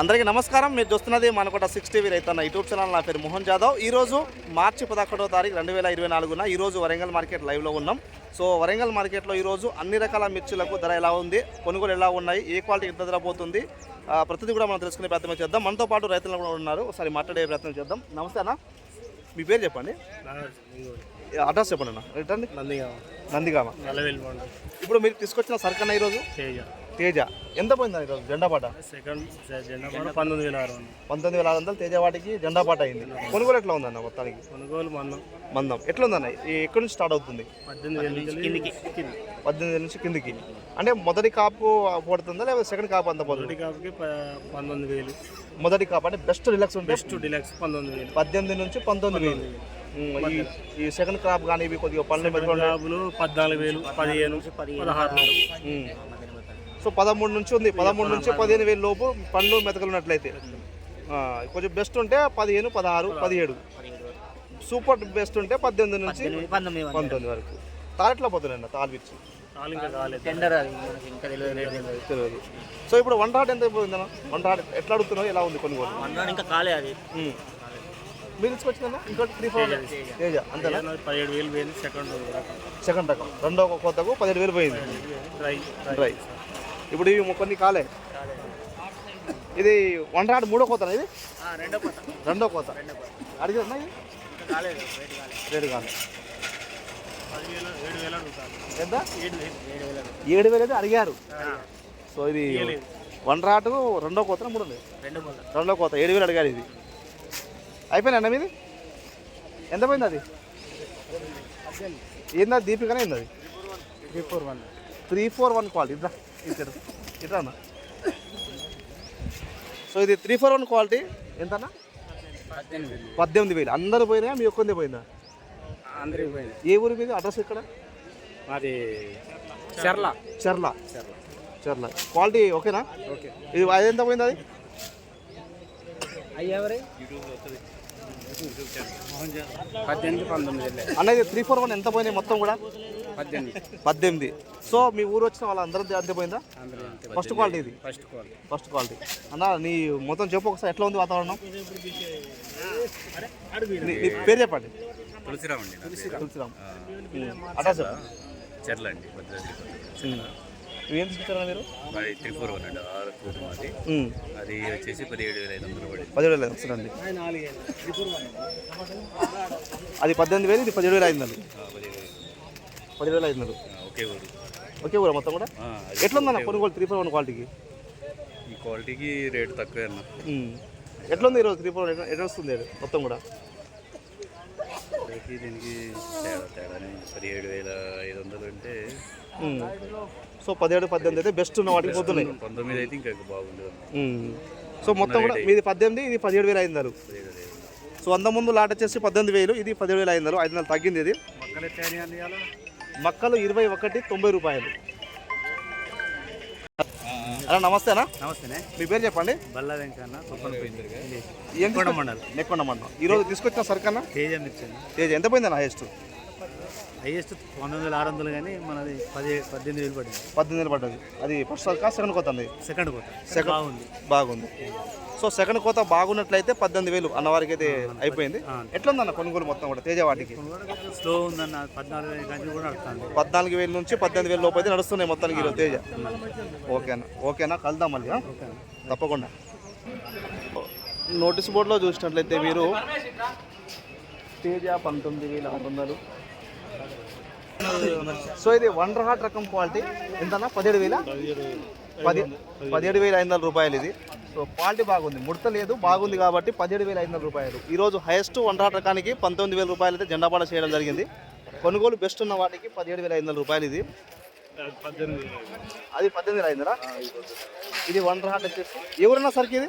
అందరికీ నమస్కారం. మీరు చూస్తున్నది Manakota six TV Raithanna YouTube channel. నా పేరు మోహన్ జాదవ్. ఈ రోజు మార్చి పదకొండవ తారీఖు రెండు వేల ఇరవై నాలుగున ఈ రోజు వరంగల్ మార్కెట్ లైవ్లో ఉన్నాం. సో వరంగల్ మార్కెట్లో ఈరోజు అన్ని రకాల మిర్చిలకు ధర ఎలా ఉంది? కొనుగోలు ఎలా ఉన్నాయి? ఏ క్వాలిటీ ఎంత ధర పోతుంది? ప్రతిదీ కూడా మనం తెలుసుకునే ప్రయత్నం చేద్దాం. మనతో పాటు రైతులు కూడా ఉన్నారు. ఒకసారి మాట్లాడే ప్రయత్నం చేద్దాం. నమస్తే అన్న. మీ పేరు చెప్పండి. అడ్రస్ చెప్పండి అన్న. రిటర్న్? నందిగా నందిగామ. పండు ఇప్పుడు మీరు తీసుకొచ్చిన సరుకన్న ఈరోజు? తేజ. తేజ ఎంత పోయిందా ఈరోజు జెండా పాట? సెకండ్ జెండా పండు పంతొమ్మిది వేల ఆరు వందలు. పంతొమ్మిది వేల ఆరు వందలు తేజవాటికి జెండా పాట అయింది. కొనుగోలు ఎట్లా ఉందన్న మొత్తానికి? కొనుగోలు మందం. మందం. ఎట్లా ఉందన్న ఎక్కడి నుంచి స్టార్ట్ అవుతుంది? పద్దెనిమిది వేల నుంచి కిందికి. కింది. పద్దెనిమిది నుంచి కిందికి. అంటే మొదటి కాపు పడుతుందా లేదా సెకండ్ కాపు అంత పోతుంది మొదటి కాపుకి పంతొమ్మిది వేలు. మొదటి కాపు అంటే బెస్ట్ రిలాక్స్ ఉంటే? బెస్ట్ డిలక్స్ పంతొమ్మిది వేలు. పద్దెనిమిది నుంచి పంతొమ్మిది వేలు. ఈ సెకండ్ క్రాప్ కానీ ఇవి కొద్దిగా పనులు కాపులు పద్నాలుగు వేలు పదిహేను. పదహారు వేలు. ఉమ్. సో పదమూడు నుంచి ఉంది. పదమూడు నుంచి పదిహేను వేలు లోపు పండ్లు మెతకలు ఉన్నట్లయితే ఆ, కొంచెం బెస్ట్ ఉంటే పదిహేను పదహారు పదిహేడు. సూపర్ బెస్ట్ ఉంటే పద్దెనిమిది నుంచి పంతొమ్మిది వరకు. తారెట్లా పోతున్నాయండి తాలిపిచ్చి కాలు ఇంకా కాలేదు టెండర్ అది మనకి ఇంకా తెలియదు రేట్ సో ఇప్పుడు వన్ హాట్ ఎంత పోయిందన్న వన్ హాట్ ఎట్లా అడుగుతున్నావు? ఎలా ఉంది కొనుగోలు? అన్నాడు ఇంకా కాలే అది. మీరు తీసుకొచ్చిందన్న? ఇంకోటి త్రీ ఫోర్ తేజ అంతేనా? పదిహేడు వేలు వేలు సెకండ్ సెకండ్ రకం రెండో కొత్తకు పదిహేడు వేలు పోయింది. డ్రై డ్రై ఇప్పుడు ఇవి కొన్ని కాలే. ఇది వన్ మూడో కోత ఇది? రెండో కోత. ఇది? కాలేదు రేట్ కాలేదు. పదివేలు ఏడు వేలు ఎంత? ఏడు అయితే అడిగారు. సో ఇది వన్ రాటు రెండో కోత మూడో రెండు కోత. ఏడు వేలు అడిగారు ఇది. అయిపోయింది అన్న మీది? ఎంత పోయింది అది? ఏందా దీపికనే ఏంది అది? Three four one. Three four one quality. ఇట్లా ఇట్లా ఇట్లా అన్న? సో ఇది త్రీ ఫోర్ వన్ క్వాలిటీ ఎంతన్నా? పద్దెనిమిది పద్దెనిమిది వేలు. అందరూ పోయినా మీ ఒక్కందే పోయిందా? అందరికి పోయింది. ఏ ఊరి మీద? అడ్రస్ ఎక్కడ? మాది చర్ల. చర్ల. చర్ల. క్వాలిటీ ఓకేనా? ఓకే. ఇది అది ఎంత పోయింది అది? అన్న ఇది త్రీ ఫోర్ వన్ ఎంత పోయినాయి మొత్తం కూడా? పద్దెనిమిది. సో మీ ఊరు వచ్చిన పోయిందా అందరూ అంతే ఫస్ట్ క్వాలిటీ ఇది. ఫస్ట్ క్వాలిటీ ఫస్ట్ క్వాలిటీ అన్న నీ మొత్తం చెప్పు ఒకసారి ఎట్లా ఉంది వాతావరణం? పేరు చెప్పండి. తులసిరామ్ అండి. తులసిరామ్. అడ్రస్ చెప్పండి అండి. ఏం తీసుకుంటారా మీరు? మాది త్రీ ఫోర్ వన్ అండి ఆరు కోటి మాది. ఉమ్. అది వచ్చేసి పదిహేడు వేల ఐదు వందలు పడింది. పదిహేడు వేలు అది పద్దెనిమిది వేలు ఇది పదిహేడు వేలు పదిహేడు వేలు పదిహేడు వేలు అయిందండి ఆ, ఒకే ఊరు. ఓకే ఊరా మొత్తం కూడా? ఆ, అది ఎట్లా ఉందన్న కొనుగోలు త్రీ ఫోర్ వన్ క్వాలిటీకి? ఈ క్వాలిటీకి రేటు తక్కువే అన్న. ఉమ్. ఎట్లా ఉంది ఈరోజు త్రీ ఫోర్ ఎట్లా ఎట్లా వస్తుంది మొత్తం కూడా? దీనికి తేడా తేడానే. పదిహేడు వేల ఐదు వందలు అంటే. సో పదిహేడు పద్దెనిమిది అయితే బెస్ట్ ఉన్న వాటికి పోతున్నాయి. పంతొమ్మిది అయితే ఇంకా ఉమ్. సో మొత్తం కూడా మీది పద్దెనిమిది ఇది పదిహేడు వేలు ఐదు వందలు. సో అంత ముందు లాట్ వచ్చేసి పద్దెనిమిది వేలు ఇది పదిహేడు వేలు అయిందారు ఐదు వందలు తగ్గింది ఇది. మొక్కలు ఇరవై ఒకటి తొంభై రూపాయలు. అలా నమస్తేనా? నమస్తేనే. మీ పేరు చెప్పండి? బల్లా వెంకన్న నెక్కొండ మండలం. నెక్కొండ మండలం ఈరోజు తీసుకొచ్చిన సరుకన్నా తేజ మిర్చి తేజ్. ఎంత పోయిందన్న హైయెస్ట్ హైయెస్ట్ పంతొమ్మిది వేల ఆరు వందలు కానీ మనది పది పద్దెనిమిది వేలు పడింది. పద్దెనిమిది వేలు పడ్డది. అది ఫస్ట్ సరుకా సెకండ్ కోత అంది సెకండ్ కోత సెకండ్ బాగుంది. బాగుంది. సో సెకండ్ కోత బాగున్నట్లయితే పద్దెనిమిది వేలు అన్నవారికి అయితే అయిపోయింది. ఎట్లా ఉందన్న కొనుగోలు మొత్తం కూడా తేజ వాటికి? స్లో ఉందన్న పద్నాలుగు పద్నాలుగు వేల నుంచి పద్దెనిమిది వేల లోపు అయితే నడుస్తున్నాయి మొత్తానికి ఈరోజు తేజ. ఓకేనా? ఓకేనా? కలుద్దాం మళ్ళీ? తప్పకుండా. నోటీస్ బోర్డులో చూసినట్లయితే మీరు తేజ పంతొమ్మిది వేల ఆరు వందలు. సో ఇది వండర్ హార్ట్ రకం క్వాలిటీ. ఎంతన్నా? పదిహేడు వేల. పది పదిహేడు వేల ఐదు వందల రూపాయలు ఇది. సో క్వాలిటీ బాగుంది. ముడత లేదు బాగుంది కాబట్టి పదిహేడు వేల ఐదు వందల రూపాయలు. ఈరోజు హైయెస్ట్ హార్ట్ రకానికి పంతొమ్మిది వేల రూపాయలు అయితే జెండాపాడ చేయడం జరిగింది. కొనుగోలు బెస్ట్ ఉన్న వాటికి పదిహేడు వేల ఐదు వందల రూపాయలు ఇది. అది పద్దెనిమిది వేల ఐదు వందలా? ఇది హార్ట్ వచ్చేసి ఎవరన్నా సరికి ఇది?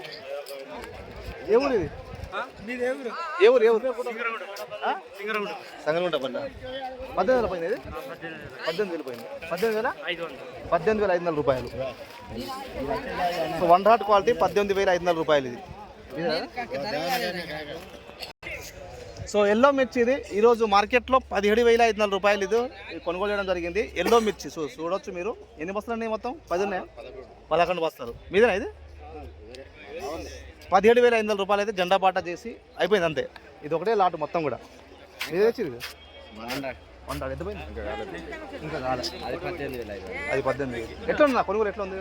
ఊరు ఇది? ఏ ఊరు? ఏ ఊరు? సంగనగుంట పద్దెనిమిది వేల పోయింది పద్దెనిమిది వేలు పోయింది. పద్దెనిమిది వేల? పద్దెనిమిది వేల ఐదు వందల రూపాయలు. సో వన్ హాట్ క్వాలిటీ పద్దెనిమిది వేల ఐదు వందల రూపాయలు ఇది. సో ఎల్లో మిర్చి ఇది. ఈరోజు మార్కెట్లో పదిహేడు వేల ఐదు వందల రూపాయలు ఇది. ఇది కొనుగోలు చేయడం జరిగింది. ఎల్లో మిర్చి సో చూడొచ్చు మీరు. ఎన్ని బస్తాలు ఉన్నాయి మొత్తం? పది ఉన్నాయా? పదకొండు బస్తాలు. మీదేనా ఇది? పదిహేడు వేల ఐదు వందల రూపాయలు అయితే జెండా బాటా చేసి అయిపోయింది అంతే. ఇది ఒకటే లాట్ మొత్తం కూడా. ఏది వచ్చింది వంద. ఎంత పోయింది? ఇంకా కాలే అది పద్దెనిమిది వేల ఐదు అది పద్దెనిమిది వేలు. ఎట్లా ఉందా కొనుగోలు ఎట్లా ఉంది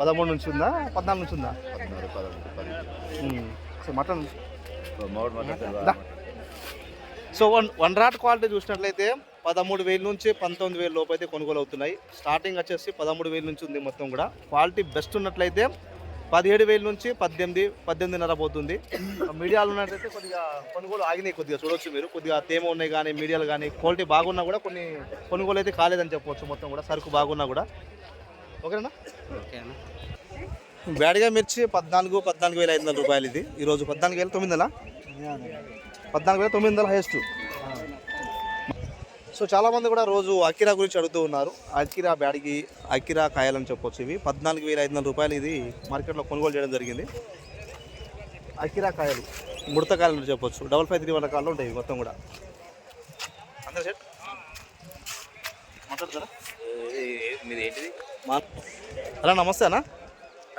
పదమూడు నుంచి ఉందా? పద్నాలుగు నుంచి ఉందా? పద్నాలుగు పదమూడు పది ఉమ్. So mutton. So one one రాట్ క్వాలిటీ చూసినట్లయితే పదమూడు వేల నుంచి పంతొమ్మిది వేల లోపు అయితే కొనుగోలు అవుతున్నాయి. స్టార్టింగ్ వచ్చేసి పదమూడు వేల నుంచి ఉంది మొత్తం కూడా. క్వాలిటీ బెస్ట్ ఉన్నట్లయితే పదిహేడు వేల నుంచి పద్దెనిమిది పద్దెనిమిదిన్నర పోతుంది. మీడియాలు ఉన్నట్లయితే కొద్దిగా కొనుగోలు ఆగినాయి కొద్దిగా చూడొచ్చు మీరు. కొద్దిగా తేమ ఉన్నాయి కానీ మీడియాలు కానీ క్వాలిటీ బాగున్నా కూడా కొన్ని కొనుగోలు అయితే కాలేదని చెప్పవచ్చు మొత్తం కూడా సరుకు బాగున్నా కూడా. ఓకేనా ఓకేనా? బ్యాడ్గా మిర్చి పద్నాలుగు పద్నాలుగు వేల ఐదు వందల రూపాయలు ఇది. ఈరోజు పద్నాలుగు వేల తొమ్మిది వందల? పద్నాలుగు వేల తొమ్మిది వందల హైయెస్ట్. సో చాలా మంది కూడా రోజు అకిరా గురించి అడుగుతూ ఉన్నారు. అకిరా బ్యాడ్కి అకిరా కాయలని చెప్పొచ్చు ఇవి. పద్నాలుగు వేల ఐదు వందల రూపాయలు ఇది మార్కెట్లో కొనుగోలు చేయడం జరిగింది. అకిరా కాయలు ముడత కాయలు చెప్పొచ్చు. డబల్ ఫైవ్ త్రీ వన్ రకాలు ఉంటాయి మొత్తం కూడా. అందరు సెట్ మాట్లాడతారా? మీది ఏంటిది? అలా నమస్తే అన్న.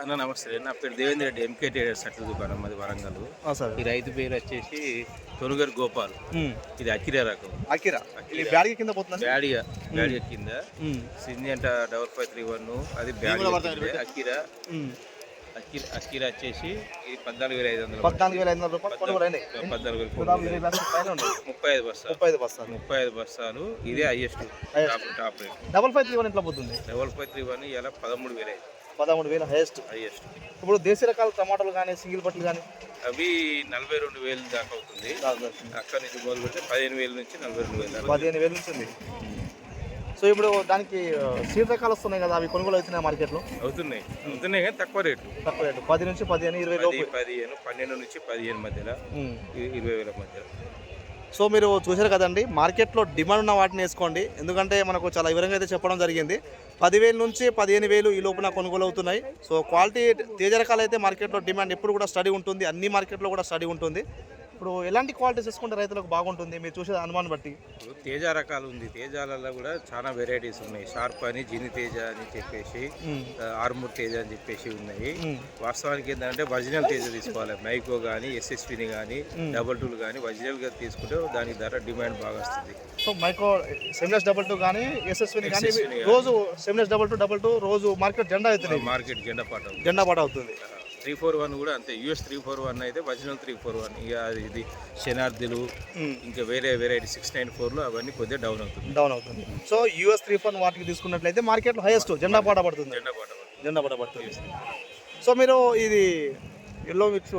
అన్న నమస్తే. నా పేరు దేవేంద్ర రెడ్డి ఎంకే ట్రేడర్స్ సట్ల దుకాణం మాది వరంగల్. సార్. ఈ రైతు పేరు వచ్చేసి తొనుగర్ గోపాల్. ఇది అకిరా రకం. అకిరా కింద పోతుందా కింద. సింధి అంట డబల్ ఫైవ్ త్రీ వన్. అది బ్యాడియా కింద. అకిరా వచ్చేసి ఇది పద్నాలుగు వేల ఐదు వందలు పద్నాలుగు వేల ఐదు వందల రూపాయలు వేలు ముప్పై ఐదు బస్తాలు. ముప్పై ఐదు బస్తాలు. ముప్పై ఐదు బస్తాలు. ఇదే highest top rate double five three one ఎట్లా పోతుంది? డబల్ ఫైవ్ త్రీ వన్ ఇలా పదమూడు వేల పదమూడు వేల హైయెస్ట్ హైయెస్ట్ ఇప్పుడు దేశీ రకాల టమాటాలు కానీ సింగిల్ బట్టలు కానీ? అవి నలభై రెండు వేలు దాకా అవుతుంది. అక్కడి నుంచి మొదలు పెడితే పదిహేను వేల నుంచి నలభై రెండు వేలు పదిహేను వేల నుంచి ఉంది. సో ఇప్పుడు దానికి సీడ్ రకాలు వస్తున్నాయి కదా అవి కొనుగోలు అవుతున్నాయి మార్కెట్లో? అవుతున్నాయి. అవుతున్నాయి కానీ తక్కువ రేటు. తక్కువ రేటు. పది నుంచి పదిహేను ఇరవై పదిహేను పన్నెండు నుంచి పదిహేను మధ్యలో. ఇరవై వేల మధ్యలో. సో మీరు చూశారు కదండి మార్కెట్లో డిమాండ్ ఉన్న వాటిని వేసుకోండి. ఎందుకంటే మనకు చాలా వివరంగా అయితే చెప్పడం జరిగింది. పదివేల నుంచి పదిహేను వేలు ఈ లోపున కొనుగోలు అవుతున్నాయి. సో క్వాలిటీ తేజ రకాలు అయితే మార్కెట్లో డిమాండ్ ఎప్పుడు కూడా స్టడీ ఉంటుంది. అన్ని మార్కెట్లో కూడా స్టడీ ఉంటుంది. ఇప్పుడు ఎలాంటి క్వాలిటీస్ తీసుకుంటే రైతులకు బాగుంటుంది? మీరు చూసే అనుమానం బట్టి. ఇప్పుడు తేజ రకాలు ఉంది. తేజాలలో కూడా చాలా వెరైటీస్ ఉన్నాయి. షార్ప్ అని జిని తేజ అని చెప్పేసి ఆర్మూర్ తేజ అని చెప్పేసి ఉన్నాయి. వాస్తవానికి ఏంటంటే ఒరిజినల్ తేజ తీసుకోవాలి. మైకో కానీ ఎస్ఎస్పిని కానీ డబల్ టూలు కానీ ఒరిజినల్గా తీసుకుంటే దానికి ధర డిమాండ్ బాగా వస్తుంది. So micro Seminis double two కానీ ఎస్ఎస్వి కానీ రోజు Seminis double two double two రోజు మార్కెట్ జెండా అవుతున్నాయి మార్కెట్ జెండా పాట జెండా పాట అవుతుంది. త్రీ ఫోర్ వన్ కూడా అంతే. యూఎస్ త్రీ ఫోర్ వన్ అయితే ఒరిజినల్ త్రీ ఫోర్ వన్. ఇక అది ఇది శనార్థులు. ఇంకా వేరే వెరైటీ సిక్స్ నైన్ ఫోర్లో అవన్నీ కొద్దిగా డౌన్ అవుతుంది. డౌన్ అవుతుంది. సో యూఎస్ త్రీ ఫోర్ వాటికి తీసుకున్నట్లయితే మార్కెట్లో హైయెస్ట్ జెండా పాట పడుతుంది. జెండా పాట పడుతుంది. జెండా పాట పడుతుంది. సో మీరు ఇది ఎల్లో మిక్స్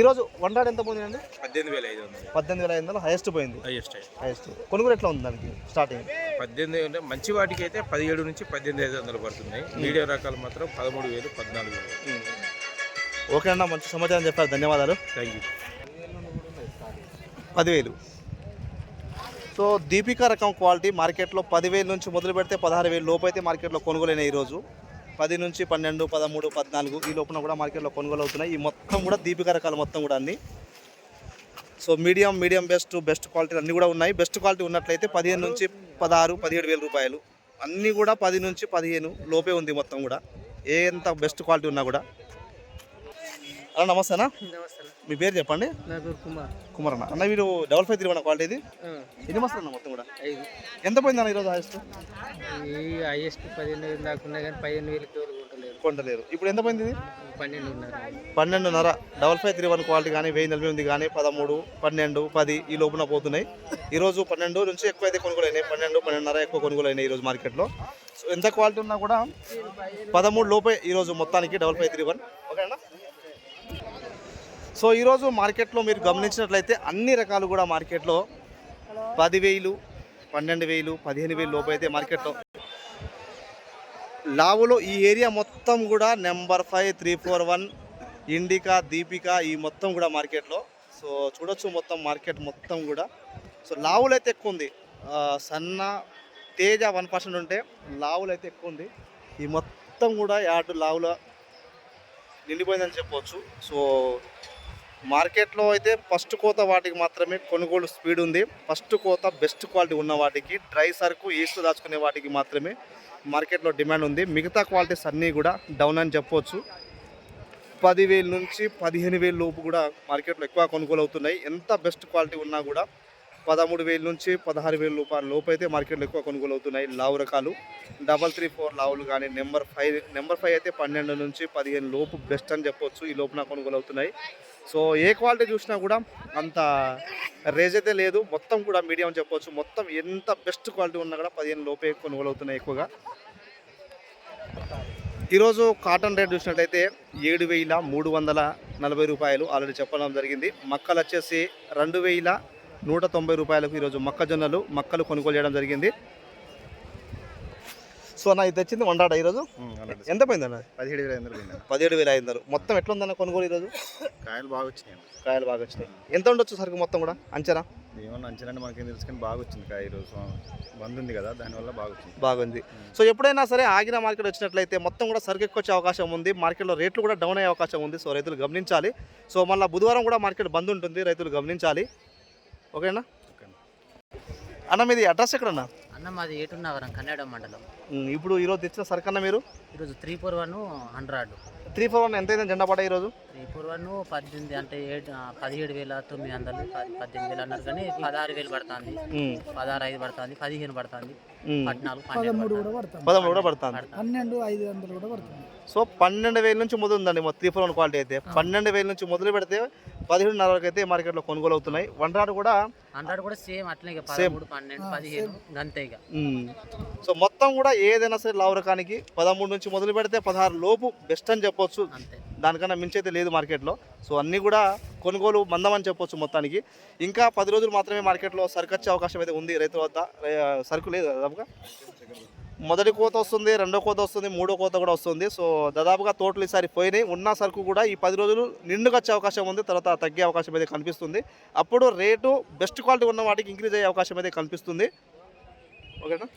ఈరోజు వన్ డాట్ ఎంత పోయిందండి పద్దెనిమిది వేల ఐదు వందలు. పద్దెనిమిది వేల ఐదు వందలు. హైయెస్ట్ పోయింది. హైయెస్ట్ హైయెస్ట్ కొనుగోలు ఎట్లా ఉంది దానికి స్టార్టింగ్ పద్దెనిమిది అంటే మంచి వాటికి అయితే పదిహేడు నుంచి పద్దెనిమిది ఐదు వందలు పడుతున్నాయి. మీడియం రకాలు మాత్రం పదమూడు వేలు పద్నాలుగు వేలు. ఓకే అన్న మంచి సమాచారం చెప్పారు. ధన్యవాదాలు. థ్యాంక్ యూ పదివేలు. సో దీపికా రకం క్వాలిటీ మార్కెట్లో పదివేలు నుంచి మొదలు పెడితే పదహారు వేలు లోపు అయితే మార్కెట్లో కొనుగోలైనాయి ఈరోజు. పది నుంచి పన్నెండు పదమూడు పద్నాలుగు ఈ లోపున కూడా మార్కెట్లో కొనుగోలు అవుతున్నాయి. ఈ మొత్తం కూడా దీపికా రకాలు మొత్తం కూడా అన్ని. So medium medium best best quality అన్నీ కూడా ఉన్నాయి. బెస్ట్ క్వాలిటీ ఉన్నట్లయితే పదిహేను నుంచి పదహారు పదిహేడు వేల రూపాయలు. అన్నీ కూడా పది నుంచి పదిహేను లోపే ఉంది మొత్తం కూడా. ఏ ఎంత బెస్ట్ క్వాలిటీ ఉన్నా కూడా. నమస్తేనా? మీ పేరు చెప్పండి. నా పేరు కుమార్. కుమార్ అన్న. అన్న మీరు double five three one quality ఇది? ఎన్ని మస్తు అన్న మొత్తం కూడా? ఐదు. ఎంత పోయింది అన్న ఈరోజు హైయెస్ట్ ఈ హైయెస్ట్ పదిహేను వేలు దాకా ఉన్నాయి కానీ పదిహేను వేలకి ఎవరు కొట్టలేరు కొంటలేరు. ఇప్పుడు ఎంత పోయింది ఇది? పన్నెండున్నర. పన్నెండున్నర. Double five three one quality కానీ వెయ్యి నలభై ఎనిమిది కానీ పదమూడు పన్నెండు పది ఈ లోపున పోతున్నాయి. ఈరోజు పన్నెండు నుంచి ఎక్కువ అయితే కొనుగోలు అయినాయి. పన్నెండు పన్నెండున్నర ఎక్కువ కొనుగోలు అయినాయి ఈరోజు మార్కెట్లో. సో ఎంత క్వాలిటీ ఉన్నా కూడా పదమూడు లోపే ఈరోజు మొత్తానికి డబల్ ఫైవ్ త్రీ వన్. ఓకేనా? సో ఈరోజు మార్కెట్లో మీరు గమనించినట్లయితే అన్ని రకాలు కూడా మార్కెట్లో పదివేలు పన్నెండు వేలు పదిహేను వేలు లోపు అయితే మార్కెట్లో. లావులో ఈ ఏరియా మొత్తం కూడా number five three four one Indica Deepika ఈ మొత్తం కూడా మార్కెట్లో. సో చూడొచ్చు మొత్తం మార్కెట్ మొత్తం కూడా. సో లావులు అయితే ఎక్కువ ఉంది. సన్న తేజ వన్ పర్సెంట్ ఉంటే లావులు అయితే ఎక్కువ ఉంది. ఈ మొత్తం కూడా యార్డు లావుల నిండిపోయిందని చెప్పవచ్చు సో మార్కెట్లో అయితే ఫస్ట్ కోత వాటికి మాత్రమే కొనుగోలు స్పీడ్ ఉంది. ఫస్ట్ కోత బెస్ట్ క్వాలిటీ ఉన్న వాటికి డ్రై సరుకు ఈస్ట్ దాచుకునే వాటికి మాత్రమే మార్కెట్లో డిమాండ్ ఉంది. మిగతా క్వాలిటీస్ అన్నీ కూడా డౌన్ అని చెప్పవచ్చు పదివేల నుంచి పదిహేను వేల లోపు కూడా మార్కెట్లో ఎక్కువ కొనుగోలు అవుతున్నాయి. ఎంత బెస్ట్ క్వాలిటీ ఉన్నా కూడా పదమూడు వేల నుంచి పదహారు వేల రూపాయల లోపు అయితే మార్కెట్లో ఎక్కువ కొనుగోలు అవుతున్నాయి లావు రకాలు. డబల్ త్రీ ఫోర్ లావులు కానీ నెంబర్ ఫైవ్ నెంబర్ ఫైవ్ అయితే పన్నెండు నుంచి పదిహేను లోపు బెస్ట్ అని చెప్పొచ్చు. ఈ లోపున కొనుగోలు అవుతున్నాయి సో ఏ క్వాలిటీ చూసినా కూడా అంత రేజ్ అయితే లేదు. మొత్తం కూడా మీడియం అని చెప్పొచ్చు. మొత్తం ఎంత బెస్ట్ క్వాలిటీ ఉన్నా కూడా పదిహేను లోపే కొనుగోలు అవుతున్నాయి ఎక్కువగా. ఈరోజు కాటన్ రేట్ చూసినట్టయితే ఏడు వేల మూడు వందల నలభై రూపాయలు ఆల్రెడీ చెప్పడం జరిగింది. మక్కలు వచ్చేసి రెండు వేల నూట తొంభై రూపాయలకు ఈరోజు మొక్కజొన్నలు మక్కలు కొనుగోలు చేయడం జరిగింది. సో అన్న ఇది తెచ్చింది వండాడ ఈరోజు? ఎంత పోయింది అన్న పదిహేడు వేల ఐదు వందలు పదిహేడు వేల ఐదు వందలు. మొత్తం ఎట్లా ఉందన్న కొనుగోలు ఈరోజు? కాయలు బాగా వచ్చినాయి కాయలు బాగా వచ్చినాయి. ఎంత ఉండొచ్చు సరుకు మొత్తం కూడా? అంచనా? ఏమన్నా అంచనా మనకేం తెలుసు కానీ బాగా వచ్చింది కాయ ఈరోజు. బంద్ ఉంది కదా దానివల్ల బాగా వచ్చింది. బాగుంది. సో ఎప్పుడైనా సరే ఆగిన మార్కెట్ వచ్చినట్లయితే మొత్తం కూడా సరుకు ఎక్కువ వచ్చే అవకాశం ఉంది. మార్కెట్లో రేట్లు కూడా డౌన్ అయ్యే అవకాశం ఉంది. సో రైతులు గమనించాలి. సో మళ్ళీ బుధవారం కూడా మార్కెట్ బంద్ ఉంటుంది. రైతులు గమనించాలి. ఓకేనా? ఓకే. అన్న మీది అడ్రస్ ఎక్కడన్నా? అన్న మాది ఏటున్నవరం కన్నడ మండలం. ఇప్పుడు ఈరోజు తెచ్చిన సరుకు అన్న మీరు? ఈరోజు three four one hundred. Three four one ఎంత అయింది జెండా పడ్డ ఈరోజు? త్రీ ఫోర్ వన్ పద్దెనిమిది అంటే ఏడు పదిహేడు వేల తొమ్మిది వందలు పది- పద్దెనిమిది వేలు అన్నారు కానీ పదహారు వేలు పడుతుంది. పదహారు ఐదు పడుతుంది పదిహేను పడుతుంది. పద్నాలుగు పడుతుంది. పదమూడు కూడా పడుతుంది. పడుతుంది. పన్నెండు ఐదు వందలు కూడా పడుతుంది. సో పన్నెండు వేల నుంచి మొదలు ఉందండి త్రీ ఫోర్ వన్ క్వాలిటీ అయితే. పన్నెండు వేల నుంచి మొదలు పెడితే పదిహేడున్నర వరకు అయితే మార్కెట్లో కొనుగోలు అవుతున్నాయి. వన్ రాడ్ కూడా హండ్రెడ్ కూడా సేమ్ పదమూడు పన్నెండు పదిహేను ఇక. మ్మ్. సో మొత్తం కూడా ఏదైనా సరే లావు రకానికి పదమూడు నుంచి మొదలు పెడితే పదహారు లోపు బెస్ట్ అని చెప్పొచ్చు. అంతే. దానికన్నా మించి అయితే లేదు మార్కెట్లో. సో అన్నీ కూడా కొనుగోలు మందమని చెప్పొచ్చు మొత్తానికి. ఇంకా పది రోజులు మాత్రమే మార్కెట్లో సరుకు వచ్చే అవకాశం అయితే ఉంది రైతుల వద్ద. సరుకు లేదు దాదాపుగా మొదటి కోత వస్తుంది రెండో కోత వస్తుంది మూడో కోత కూడా వస్తుంది. సో దాదాపుగా తోటలు ఈసారి పోయినాయి. ఉన్న సరుకు కూడా ఈ పది రోజులు నిండుగా వచ్చే అవకాశం ఉంది. తర్వాత తగ్గే అవకాశం అయితే కనిపిస్తుంది. అప్పుడు రేటు బెస్ట్ క్వాలిటీ ఉన్న వాటికి ఇంక్రీజ్ అయ్యే అవకాశం అయితే కనిపిస్తుంది. ఓకేనా?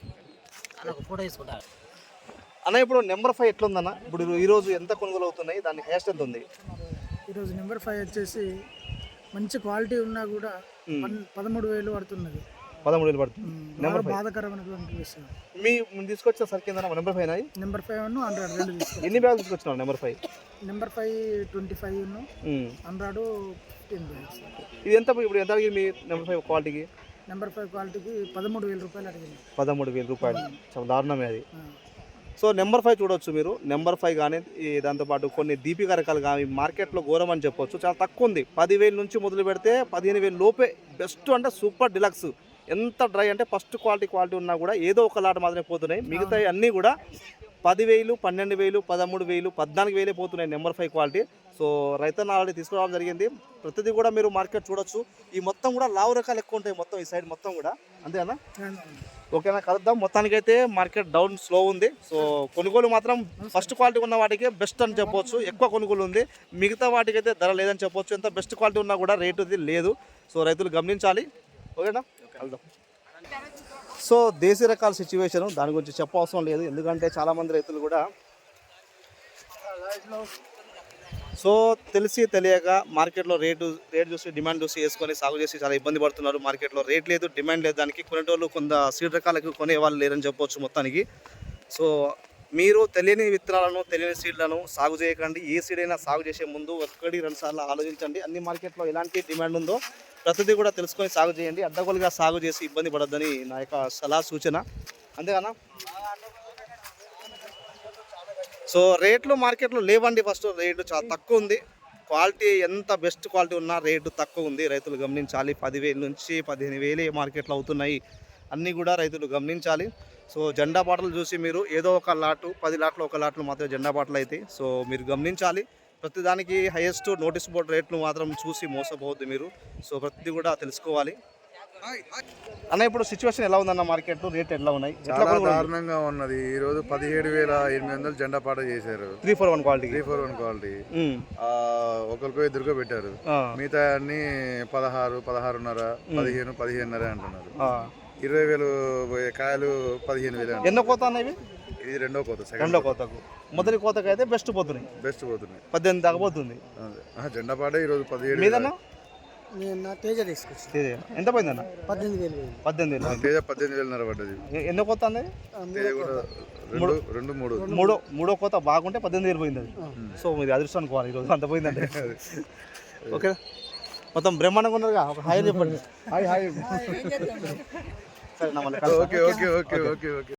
అన్న ఇప్పుడు నెంబర్ ఫైవ్ ఎట్లుందన్న? ఇప్పుడు ఈ రోజు ఎంత కొనుగోలు అవుతున్నాయి? దాని హెయిర్ ఎంత ఉంది? ఈరోజు నెంబర్ ఫైవ్ వచ్చేసి మంచి క్వాలిటీ ఉన్నా కూడా పదమూడు వేలు పడుతున్నది. పదమూడు వేలు పడుతుంది. నెంబర్. బాధాకరమైనటువంటి విషయం. మీ తీసుకొచ్చిన సరికి నెంబర్ ఫైవ్ నాది? నెంబర్ ఫైవ్ హండ్రెడ్ రెండు ఎన్ని బ్యాగులు తీసుకొచ్చినావు number five number five twenty five hundred fifteen bags. ఇది ఎంత ఇప్పుడు ఎంత అడిగింది మీ నెంబర్ ఫైవ్ క్వాలిటీకి నెంబర్ ఫైవ్ క్వాలిటీకి పదమూడు వేల రూపాయలు అడిగింది. పదమూడు వేల రూపాయలు. చాలా దారుణమే అది. సో నెంబర్ ఫైవ్ చూడొచ్చు మీరు. నెంబర్ ఫైవ్ కానీ ఈ దాంతోపాటు కొన్ని దీపిక రకాలు కానీ మార్కెట్లో ఘోరం అని చెప్పొచ్చు. చాలా తక్కువ ఉంది. పదివేల నుంచి మొదలు పెడితే పదిహేను వేలు లోపే. బెస్ట్ అంటే సూపర్ డిలక్స్. ఎంత డ్రై అంటే ఫస్ట్ క్వాలిటీ క్వాలిటీ ఉన్నా కూడా ఏదో ఒక లాట మాత్రమే పోతున్నాయి. మిగతా అన్నీ కూడా పదివేలు పన్నెండు వేలు పదమూడు వేలు పద్నాలుగు వేలే పోతున్నాయి నెంబర్ ఫైవ్ క్వాలిటీ. సో రైతన్న ఆల్రెడీ తీసుకురావడం జరిగింది. ప్రతిదీ కూడా మీరు మార్కెట్ చూడొచ్చు. ఈ మొత్తం కూడా లావు రకాలు ఎక్కువ ఉంటాయి మొత్తం ఈ సైడ్ మొత్తం కూడా. అంతేనా ఓకేనా? కలుద్దాం. మొత్తానికైతే మార్కెట్ డౌన్ స్లో ఉంది. సో కొనుగోలు మాత్రం ఫస్ట్ క్వాలిటీ ఉన్న వాటికి బెస్ట్ అని చెప్పొచ్చు. ఎక్కువ కొనుగోలు ఉంది. మిగతా వాటికైతే ధర లేదని చెప్పొచ్చు. ఎంత బెస్ట్ క్వాలిటీ ఉన్నా కూడా రేటు అది లేదు. సో రైతులు గమనించాలి. ఓకేనా? వెళ్దాం. సో దేశీ రకాల సిచ్యువేషన్ దాని గురించి చెప్పవసరం లేదు. ఎందుకంటే చాలామంది రైతులు కూడా సో తెలిసి తెలియక మార్కెట్లో రేటు రేట్ చూసి డిమాండ్ చూసి వేసుకొని సాగు చేసి చాలా ఇబ్బంది పడుతున్నారు. మార్కెట్లో రేట్ లేదు డిమాండ్ లేదు. దానికి కొనేటోళ్ళు కొంత సీడ్ రకాలకు కొనే వాళ్ళు లేరని చెప్పవచ్చు మొత్తానికి. సో మీరు తెలియని విత్తనాలను తెలియని సీడ్లను సాగు చేయకండి. ఏ సీడ్ అయినా సాగు చేసే ముందు ఒకటి రెండు సార్లు ఆలోచించండి. అన్ని మార్కెట్లో ఎలాంటి డిమాండ్ ఉందో ప్రతిదీ కూడా తెలుసుకొని సాగు చేయండి. అడ్డగోలుగా సాగు చేసి ఇబ్బంది పడద్దని నా యొక్క సలహా సూచన. అంతేగానా? సో రేట్లు మార్కెట్లో లేవండి ఫస్ట్. రేటు చాలా తక్కువ ఉంది. క్వాలిటీ ఎంత బెస్ట్ క్వాలిటీ ఉన్నా రేటు తక్కువ ఉంది. రైతులు గమనించాలి. పదివేలు నుంచి పదిహేను వేలే మార్కెట్లో అవుతున్నాయి. అన్నీ కూడా రైతులు గమనించాలి. సో జెండా బాటలు చూసి మీరు ఏదో ఒక లాటు పది లాట్లు ఒక లాట్లు మాత్రమే జెండా బాటలు అవుతాయి సో మీరు గమనించాలి. ప్రతిదానికి హైయెస్ట్ నోటీస్ బోర్డు రేట్లు మాత్రం చూసి మోసపోవద్దు మీరు. సో ప్రతిదీ కూడా తెలుసుకోవాలి. అన్న ఇప్పుడు సిచ్యువేషన్ ఎలా ఉందన్న మార్కెట్ రేట్ ఎలా ఉన్నాయి? చాలా దారుణంగా ఉన్నది. ఈ రోజు పదిహేడు వేల ఎనిమిది వందలు జెండా పాట చేశారు. Three four one quality three four one quality ఒకరికో ఇద్దరికో పెట్టారు. మిగతా అన్ని పదహారు పదహారున్నర పదిహేను పదిహేనున్నర అంటున్నారు. ఇరవై వేలు పోయే కాయలు పదిహేను వేలు. ఎన్నో కోత అన్నవి ఇది రెండో కోత రెండో సెకండ్ కోతకు. మొదటి కోతకు అయితే బెస్ట్ పోతున్నాయి. బెస్ట్ పోతున్నాయి. పద్దెనిమిది దాకా పోతుంది. జెండా పాట ఈ రోజు పదిహేడు మీదన్నా? తేజ తీసుకొచ్చి తేజ. ఎంత పోయిందన్న? పద్దెనిమిది వేలు పద్దెనిమిది వేలు? తేజ పద్దెనిమిది వేలున్నర పడ్డది ఎన్నో కొత్త అంది తేజ కూడా రెండు రెండు మూడు. మూడో మూడో. కొత్త బాగుంటే పద్దెనిమిది వేలు పోయింది అది. సో మీరు అదృష్టం అనుకోవాలి ఈరోజు. అంత పోయిందంటే. ఓకే మొత్తం బ్రహ్మాండంగా ఉన్నారుగా. ఒక హాయ్ చెప్పండి. Hi hi. సరే నా మళ్ళీ okay okay okay okay okay